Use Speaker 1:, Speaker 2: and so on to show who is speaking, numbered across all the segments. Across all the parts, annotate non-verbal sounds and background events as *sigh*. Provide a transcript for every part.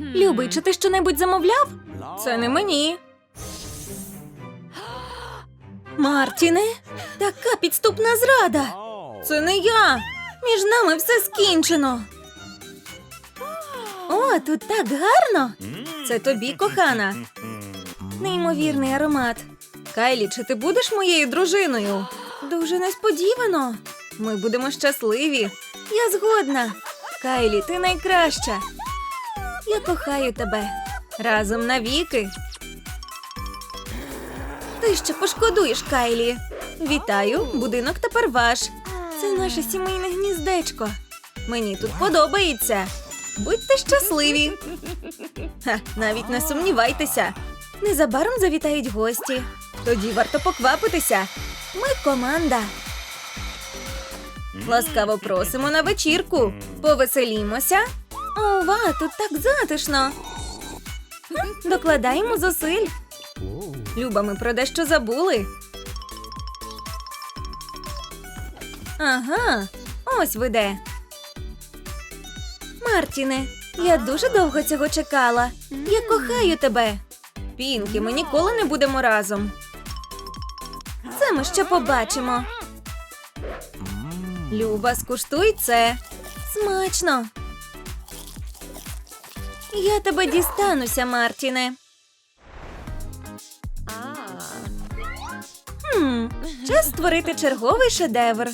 Speaker 1: Любий, чи ти щонебудь замовляв? Це не мені. Мартіне, така підступна зрада. Це не я. Між нами все скінчено. О, тут так гарно. Це тобі, кохана. Неймовірний аромат. Кайлі, чи ти будеш моєю дружиною? Дуже несподівано. Ми будемо щасливі. Я згодна. Кайлі, ти найкраща. Я кохаю тебе. Разом навіки. Ти ще пошкодуєш, Кайлі. Вітаю, будинок тепер ваш. Це наше сімейне гніздечко. Мені тут подобається. Будьте щасливі. Ха, навіть не сумнівайтеся. Незабаром завітають гості. Тоді варто поквапитися. Ми команда. Ласкаво просимо на вечірку. Повеселімося. Ова, тут так затишно. Докладаємо зусиль. Люба, ми про дещо забули. Ага, ось ви де. Мартіне, я дуже довго цього чекала. Я кохаю тебе. Пінкі, ми ніколи не будемо разом. Це ми ще побачимо. Люба, скуштуй це. Смачно. Я тебе дістануся, Мартіне. Хм, час створити черговий шедевр.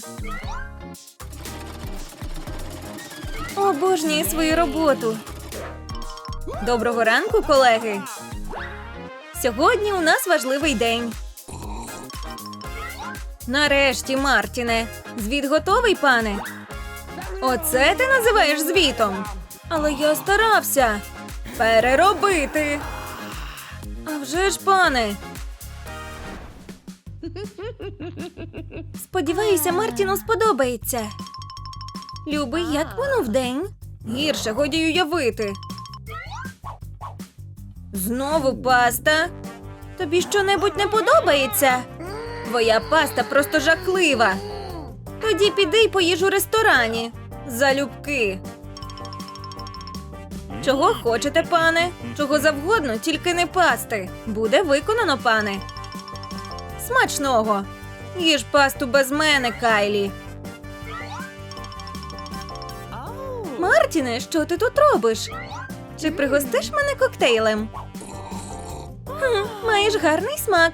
Speaker 1: Обожнюю свою роботу. Доброго ранку, колеги. Сьогодні у нас важливий день. Нарешті, Мартіне. Звіт готовий, пане. Оце ти називаєш звітом. Але я старався переробити. А вже ж, пане. Сподіваюся, Мартіну сподобається. Любий, як минув день? Гірше годі уявити. Знову паста. Тобі щонебудь не подобається? Твоя паста просто жахлива. Тоді піди й поїж у ресторані. Залюбки. Чого хочете, пане? Чого завгодно, тільки не пасти. Буде виконано, пане. Смачного. Їж пасту без мене, Кайлі. Мартіне, що ти тут робиш? Чи пригостиш мене коктейлем? Хм, маєш гарний смак.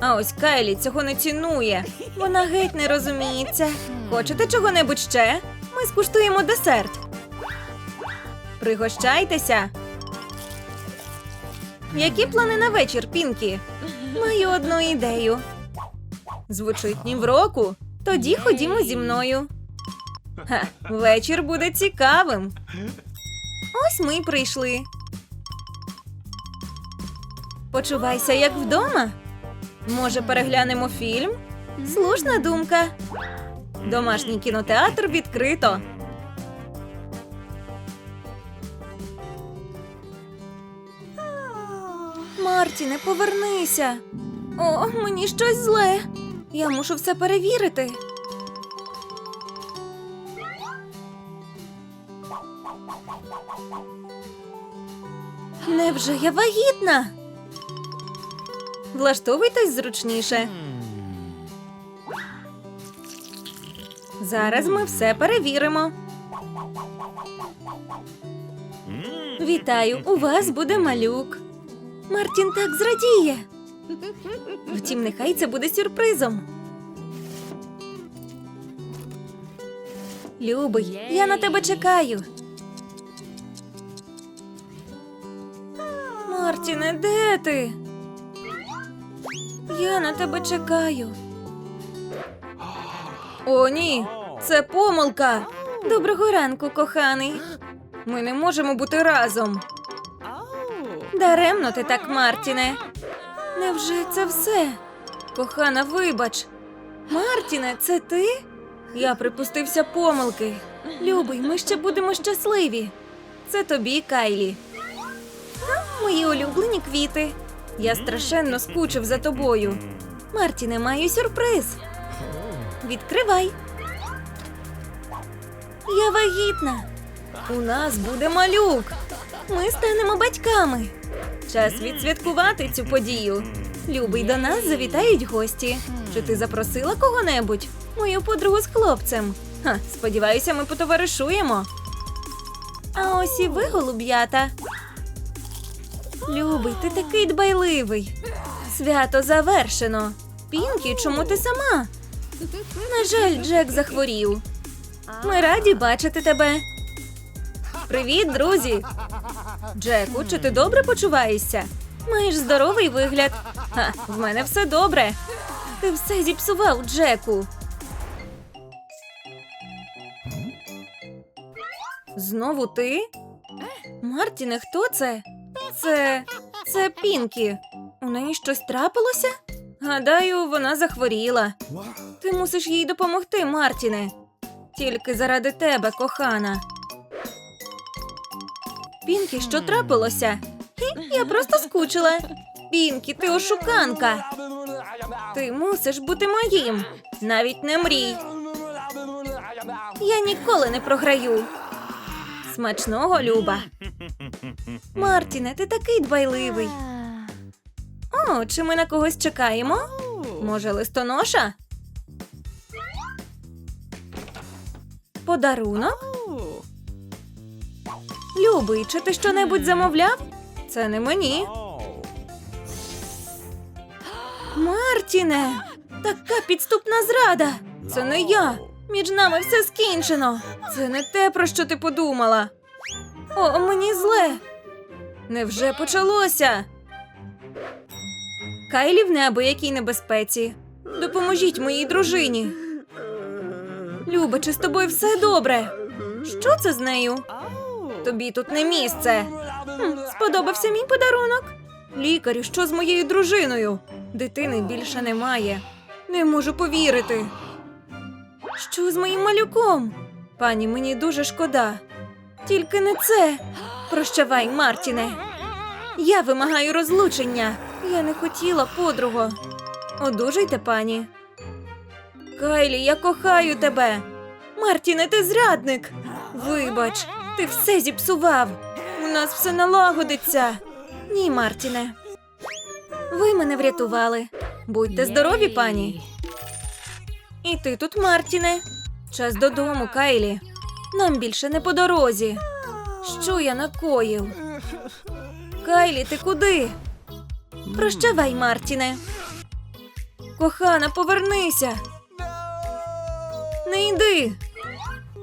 Speaker 1: А ось Кайлі цього не цінує. Вона геть не розуміється. Хочете чого-небудь ще? Ми скуштуємо десерт. Пригощайтеся. Які плани на вечір, Пінкі? Маю одну ідею. Звучить ні в року. Тоді ходімо зі мною. Ха, вечір буде цікавим. Ось ми й прийшли. Почувайся як вдома. Може, переглянемо фільм? Слушна думка. Домашній кінотеатр відкрито. Мартіне, повернися. О, мені щось зле. Я мушу все перевірити. Невже я вагітна? Влаштовуйтесь зручніше. Зараз ми все перевіримо. Вітаю, у вас буде малюк. Мартін так зрадіє. Втім, нехай це буде сюрпризом. Любий, я на тебе чекаю. Мартіне, де ти? Я на тебе чекаю. О, ні, це помилка. Доброго ранку, коханий. Ми не можемо бути разом. Даремно ти так, Мартіне. Невже це все? Кохана, вибач. Мартіне, це ти? Я припустився помилки. Любий, ми ще будемо щасливі. Це тобі, Кайлі. А, мої улюблені квіти. Я страшенно скучив за тобою. Мартіне, маю сюрприз. Відкривай. Я вагітна. У нас буде малюк. Ми станемо батьками. Час відсвяткувати цю подію. Любий, до нас завітають гості. Чи ти запросила кого-небудь? Мою подругу з хлопцем. Ха, сподіваюся, ми потоваришуємо. А ось і ви, голуб'ята. Любий, ти такий дбайливий. Свято завершено. Пінкі, чому ти сама? На жаль, Джек захворів. Ми раді бачити тебе. Привіт, друзі. Джеку, чи ти добре почуваєшся? Маєш здоровий вигляд. Ха, в мене все добре. Ти все зіпсував, Джеку. Знову ти? Мартіне, хто це? Це. це Пінкі. У неї щось трапилося? Гадаю, вона захворіла. Ти мусиш їй допомогти, Мартіне. Тільки заради тебе, кохана. Пінкі, що трапилося? Я просто скучила. Пінкі, ти ошуканка. Ти мусиш бути моїм. Навіть не мрій. Я ніколи не програю. Смачного, Люба. Мартіне, ти такий дбайливий. О, чи ми на когось чекаємо? Може, листоноша? Подарунок? Любий, чи ти щонебудь замовляв? Це не мені. Мартіне! Така підступна зрада! Це не я! Між нами все скінчено! Це не те, про що ти подумала. О, мені зле. Невже почалося? Кайлі в неабиякій небезпеці. Допоможіть моїй дружині. Люба, чи з тобою все добре? Що це з нею? Тобі тут не місце. Хм, сподобався мій подарунок? Лікарю, що з моєю дружиною? Дитини більше немає. Не можу повірити. Що з моїм малюком? Пані, мені дуже шкода. Тільки не це. Прощавай, Мартіне. Я вимагаю розлучення. Я не хотіла, подруго. Одужайте, пані. Кайлі, я кохаю тебе. Мартіне, ти зрадник. Вибач, ти все зіпсував. У нас все налагодиться. Ні, Мартіне. Ви мене врятували. Будьте здорові, пані. І ти тут, Мартіне. Час додому, Кайлі. Нам більше не по дорозі. Що я накоїв? Кайлі, ти куди? Прощавай, Мартіне. Кохана, повернися. Не йди.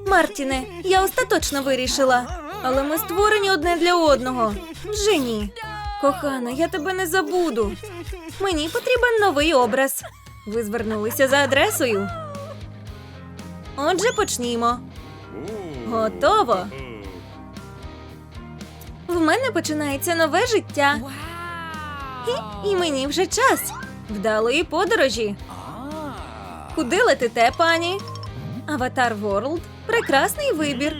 Speaker 1: Мартіне, я остаточно вирішила. Але ми створені одне для одного. Вже. Кохана, я тебе не забуду. Мені потрібен новий образ. Ви звернулися за адресою. Отже, почнімо. Готово. В мене починається нове життя. І, і мені вже час. Вдалої подорожі. Куди летите, пані? Аватар Ворлд прекрасний вибір.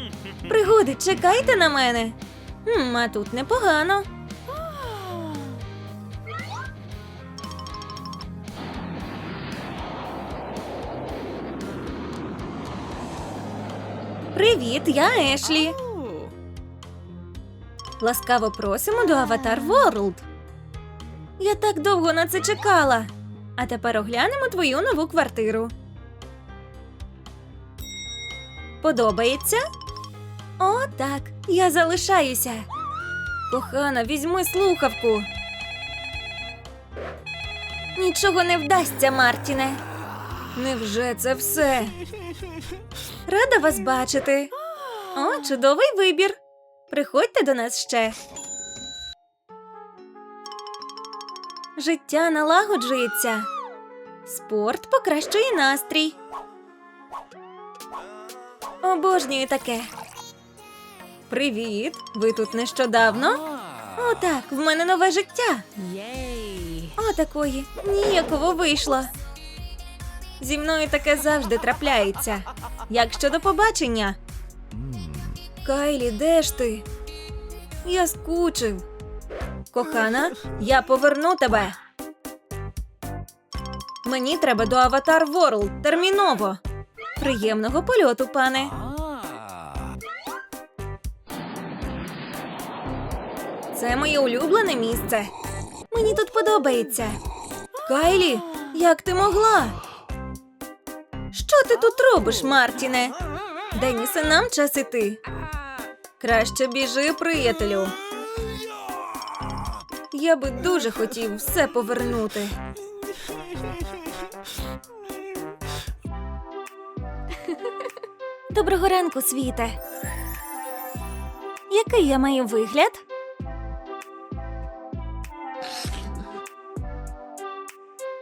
Speaker 1: Пригоди, чекайте на мене. Хм, а тут непогано. Привіт, я Ешлі. Ласкаво просимо до Аватар Ворлд. Я так довго на це чекала. А тепер оглянемо твою нову квартиру. Подобається? О, так, я залишаюся. Кохана, візьми слухавку. Нічого не вдасться, Мартіне. Невже це все? Рада вас бачити. О, чудовий вибір. Приходьте до нас ще. Життя налагоджується. Спорт покращує настрій. Обожнюю таке. Привіт! Ви тут нещодавно? О, так, в мене нове життя. О, такої. Ніяково вийшло. Зі мною таке завжди трапляється. Як щодо побачення? Кайлі, де ж ти? Я скучив. Кохана, я поверну тебе. Мені треба до Аватар Ворлд терміново. Приємного польоту, пане. Це моє улюблене місце. Мені тут подобається. Кайлі, як ти могла? Що ти тут робиш, Мартіне? Денісе, нам час іти. Краще біжи, приятелю. Я би дуже хотів все повернути. Доброго ранку, світе. Який я маю вигляд?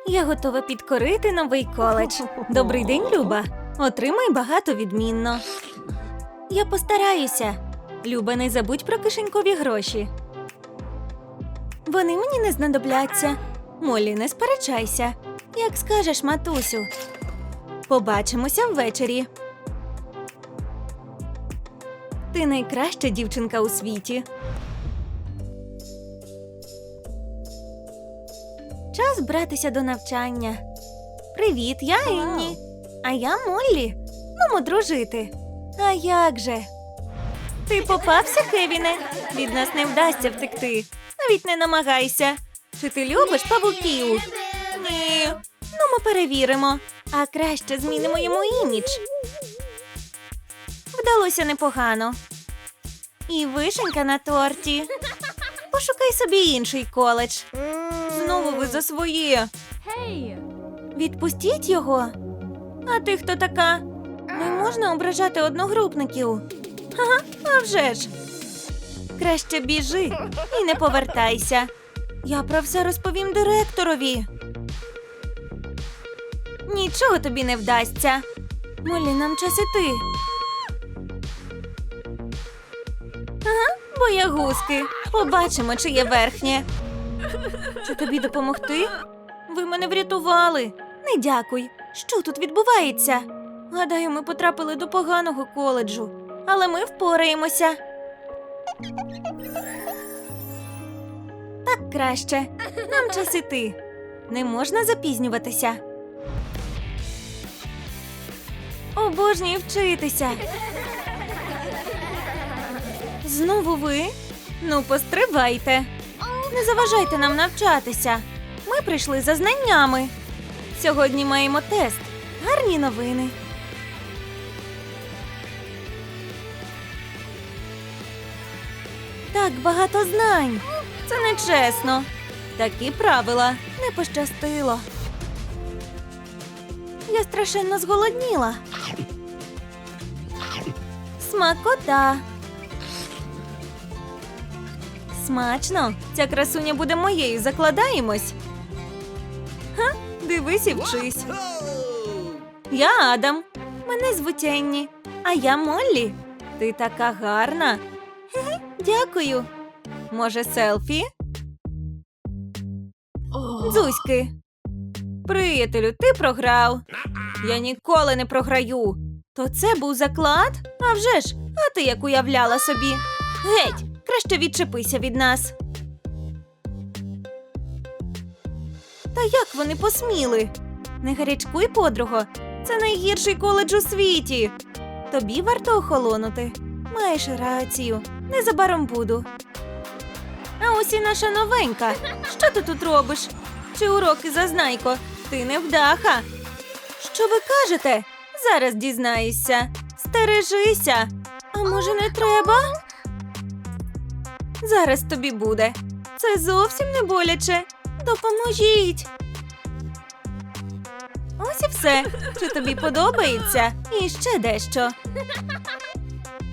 Speaker 1: Я готова підкорити новий коледж. Добрий день, Люба. Отримай багато відмінно. Я постараюся. Люба, не забудь про кишенькові гроші. Вони мені не знадобляться. Молі, не сперечайся. Як скажеш, матусю. Побачимося ввечері. Ти найкраща дівчинка у світі. Час братися до навчання. Привіт, я Енні. А я Моллі. Нумо дружити. А як же? Ти попався, Кевіне? Від нас не вдасться втекти. Навіть не намагайся. Чи ти любиш павуків? Ні. Ну, ми перевіримо. А краще змінимо йому імідж. Вдалося непогано. І вишенька на торті. Пошукай собі інший коледж. Знову ви за своє. Відпустіть його. А ти хто така? Не можна ображати одногрупників. Ага, а вже ж. Краще біжи і не повертайся. Я про все розповім директорові. Нічого тобі не вдасться. Молі, нам час іти. Боягузки. Побачимо, чи є верхнє. Чи тобі допомогти? Ви мене врятували. Не дякуй. Що тут відбувається? Гадаю, ми потрапили до поганого коледжу, але ми впораємося. Так краще. Нам час іти. Не можна запізнюватися. Обожнюю вчитися. Знову ви? Ну, постривайте. Не заважайте нам навчатися. Ми прийшли за знаннями. Сьогодні маємо тест. Гарні новини. Так багато знань. Це не чесно. Такі правила не пощастило. Я страшенно зголодніла. Смакота. Смачно. Ця красуня буде моєю. Закладаємось. Ха, дивись і вчись. Я Адам. Мене звуть Енні. А я Моллі. Ти така гарна. Дякую. Може, селфі? Дзузьки. Приятелю, ти програв. Я ніколи не програю. То це був заклад? А вже ж, а ти як уявляла собі? Геть, краще відчепися від нас. Та як вони посміли? Не гарячкуй, подруго. Це найгірший коледж у світі. Тобі варто охолонути. Маєш рацію. Незабаром буду. А ось і наша новенька. Що ти тут робиш? Чи уроки зазнайко? Ти невдаха. Що ви кажете? Зараз дізнаєшся. Стережися. А може, не треба? Зараз тобі буде. Це зовсім не боляче. Допоможіть. Ось і все. Чи тобі подобається? І ще дещо.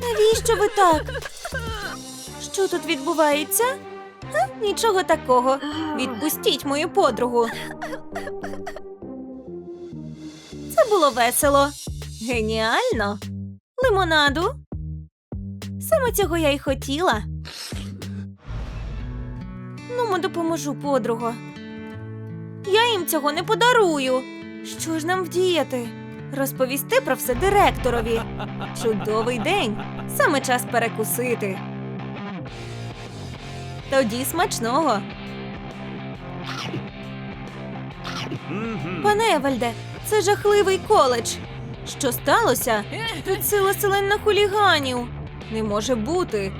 Speaker 1: Навіщо ви так? Що тут відбувається? Га? Нічого такого. Відпустіть мою подругу. Це було весело. Геніально. Лимонаду. Саме цього я й хотіла. Ну, допоможу, подруго. Я їм цього не подарую. Що ж нам вдіяти? Розповісти про все директорові. Чудовий день. Саме час перекусити. Тоді смачного. Пане Евальде, це жахливий коледж. Що сталося? Тут сила селена хуліганів. Не може бути.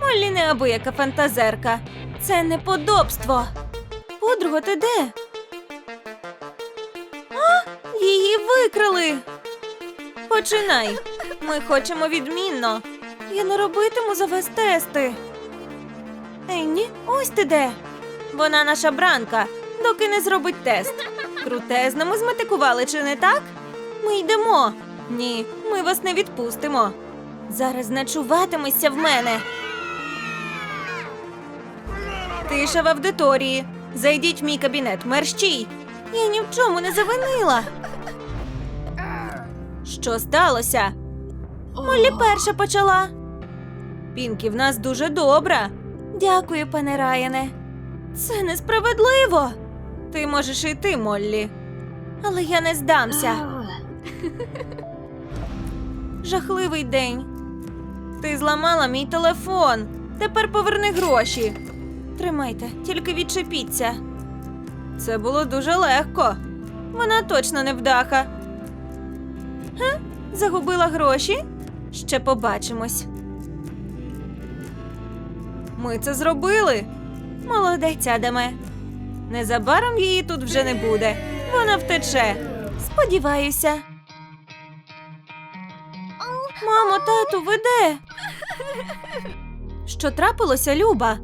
Speaker 1: Моллі неабияка фантазерка. Це неподобство. Подруга, ти де? А, її викрали. Починай. Ми хочемо відмінно. Я не робитиму за вас тести. Енні, ось ти де. Вона наша бранка, доки не зробить тест. Крутезно ми зметикували, чи не так? Ми йдемо. Ні, ми вас не відпустимо. Зараз ночуватимешся в мене. Тиша в аудиторії. Зайдіть в мій кабінет, мерщій. Я ні в чому не завинила. Що сталося? Моллі перша почала. Пінкі в нас дуже добра. Дякую, пане Раяне. Це несправедливо. Ти можеш йти, Моллі. Але я не здамся. *laughs* Жахливий день. Ти зламала мій телефон. Тепер поверни гроші. Тримайте, тільки відчепіться. Це було дуже легко. Вона точно не вдаха. Га? Загубила гроші? Ще побачимось. Ми це зробили. Молодець, Адаме. Незабаром її тут вже не буде. Вона втече. Сподіваюся. Мамо, тату, ви де? Що трапилося, Люба?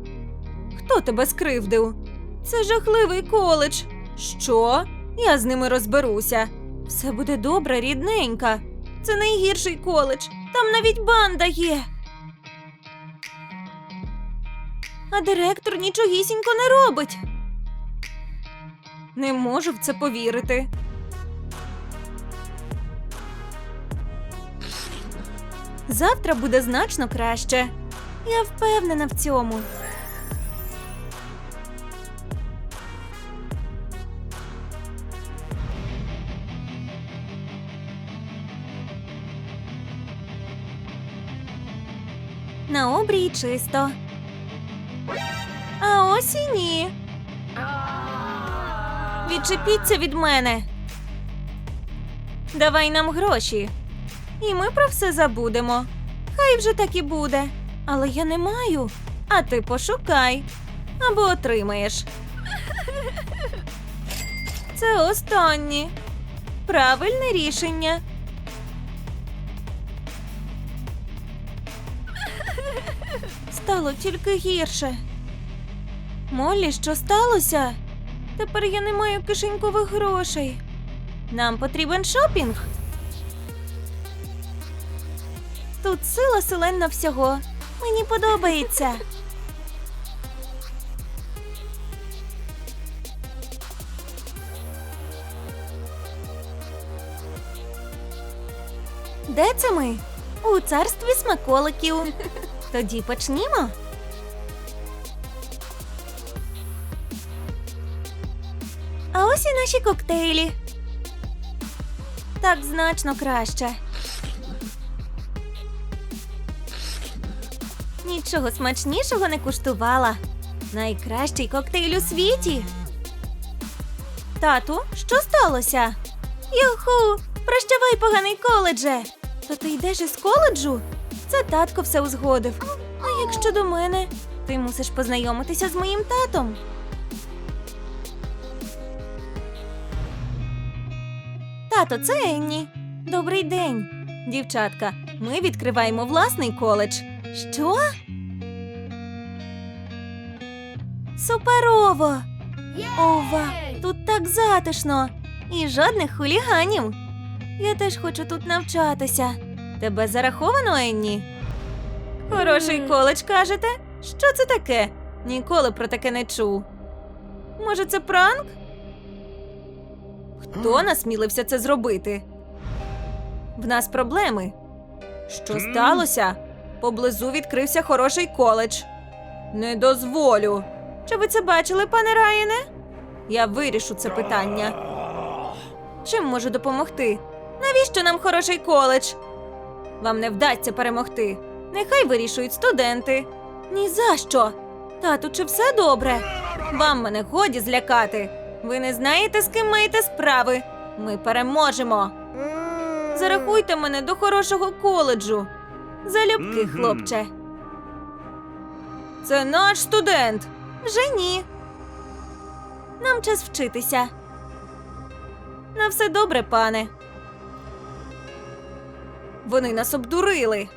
Speaker 1: Хто тебе скривдив? Це жахливий коледж. Що? Я з ними розберуся. Все буде добре, рідненька. Це найгірший коледж. Там навіть банда є. А директор нічогісінько не робить. Не можу в це повірити. Завтра буде значно краще. Я впевнена в цьому. На обрії чисто. А ось і ні. Відчепіться від мене. Давай нам гроші. І ми про все забудемо. Хай вже так і буде. Але я не маю. А ти пошукай або отримаєш. Це останнє. Правильне рішення. Стало тільки гірше. Моллі, що сталося? Тепер я не маю кишенькових грошей. Нам потрібен шопінг. Тут сила селенна всього. Мені подобається. Де це ми? У царстві смаколиків. Тоді почнімо. А ось і наші коктейлі. Так значно краще. Нічого смачнішого не куштувала. Найкращий коктейль у світі. Тату, що сталося? Юху, прощавай, поганий коледже. То ти йдеш із коледжу? Це татко все узгодив. А як щодо мене, ти мусиш познайомитися з моїм татом. Тато, це Енні. Добрий день. Дівчатка, ми відкриваємо власний коледж. Що? Суперово! Ова, тут так затишно. І жодних хуліганів. Я теж хочу тут навчатися. Тебе зараховано, Енні? Хороший коледж, кажете? Що це таке? Ніколи про таке не чув. Може, це пранк? Хто насмілився це зробити? В нас проблеми. Що сталося? Поблизу відкрився хороший коледж. Не дозволю. Чи ви це бачили, пане Райане? Я вирішу це питання. Чим можу допомогти? Навіщо нам хороший коледж? Вам не вдасться перемогти. Нехай вирішують студенти. Ні за що. Тату, чи все добре? Вам мене годі злякати. Ви не знаєте, з ким маєте справи. Ми переможемо. Зарахуйте мене до хорошого коледжу. Залюбки, хлопче. Це наш студент. Вже ні. Нам час вчитися. На все добре, пане. Вони нас обдурили.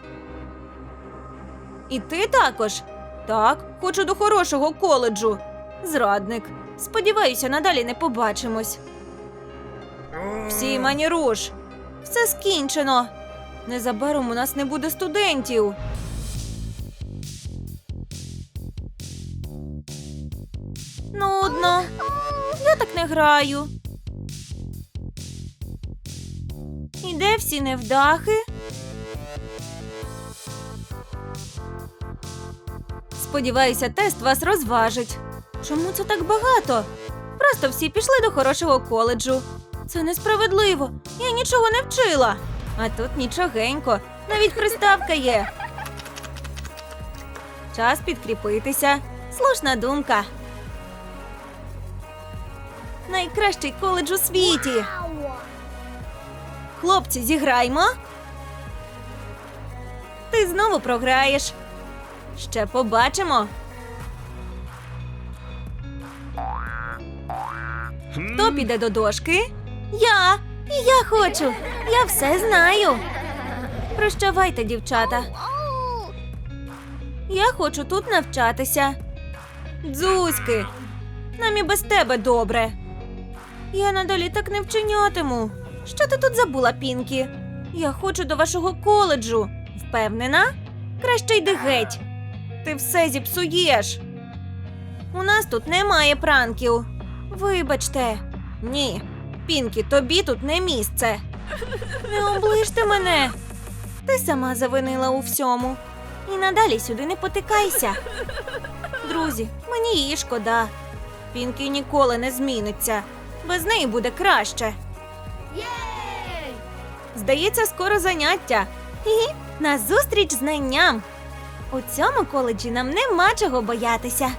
Speaker 1: І ти також? Так, хочу до хорошого коледжу. Зрадник. Сподіваюся, надалі не побачимось. Всі мані руш. Все скінчено. Незабаром у нас не буде студентів. Нудно. Я так не граю. І де всі невдахи? Сподіваюся, тест вас розважить. Чому це так багато? Просто всі пішли до хорошого коледжу. Це несправедливо. Я нічого не вчила. А тут нічогенько. Навіть приставка є. Час підкріпитися. Слушна думка. Найкращий коледж у світі. Хлопці, зіграймо. Ти знову програєш. Ще побачимо. Хто піде до дошки? Я. Я хочу. Я все знаю. Прощавайте, дівчата. Я хочу тут навчатися. Дзузьки, нам і без тебе добре. Я надалі так не вчинятиму. Що ти тут забула, Пінкі? Я хочу до вашого коледжу. Впевнена? Краще йди геть. Ти все зіпсуєш. У нас тут немає пранків. Вибачте. Ні. Пінкі, тобі тут не місце. Не оближте мене. Ти сама завинила у всьому. І надалі сюди не потикайся. Друзі, мені її шкода. Пінкі ніколи не зміниться. Без неї буде краще. Здається, скоро заняття. Хі-хі, на зустріч знанням. У цьому коледжі нам нема чого боятися.